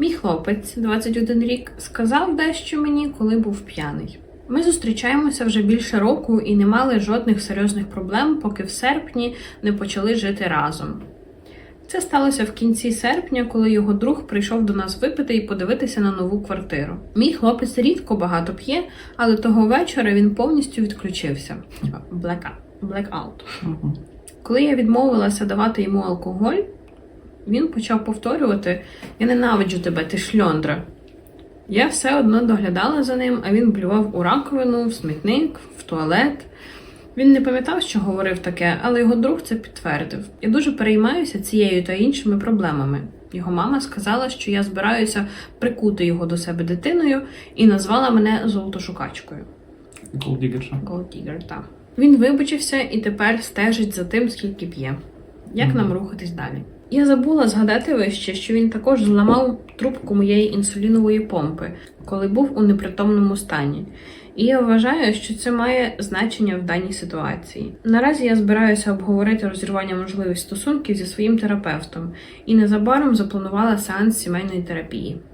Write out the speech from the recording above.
Мій хлопець, 21 рік, сказав дещо мені, коли був п'яний. Ми зустрічаємося вже більше року і не мали жодних серйозних проблем, поки в серпні не почали жити разом. Це сталося в кінці серпня, коли його друг прийшов до нас випити і подивитися на нову квартиру. Мій хлопець рідко багато п'є, але того вечора він повністю відключився. Blackout. Blackout. Коли я відмовилася давати йому алкоголь, він почав повторювати: Я ненавиджу тебе, ти шльондра. Я все одно доглядала за ним, а він плював у раковину, в смітник, в туалет. Він не пам'ятав, що говорив таке, але його друг це підтвердив. Я дуже переймаюся цією та іншими проблемами. Його мама сказала, що я збираюся прикути його до себе дитиною і назвала мене золотошукачкою. Голдігерша. Gold так. Він вибачився і тепер стежить за тим, скільки п'є. Як нам рухатись далі? Я забула згадати вище, що він також зламав трубку моєї інсулінової помпи, коли був у непритомному стані. І я вважаю, що це має значення в даній ситуації. Наразі я збираюся обговорити розірвання можливих стосунків зі своїм терапевтом і незабаром запланувала сеанс сімейної терапії.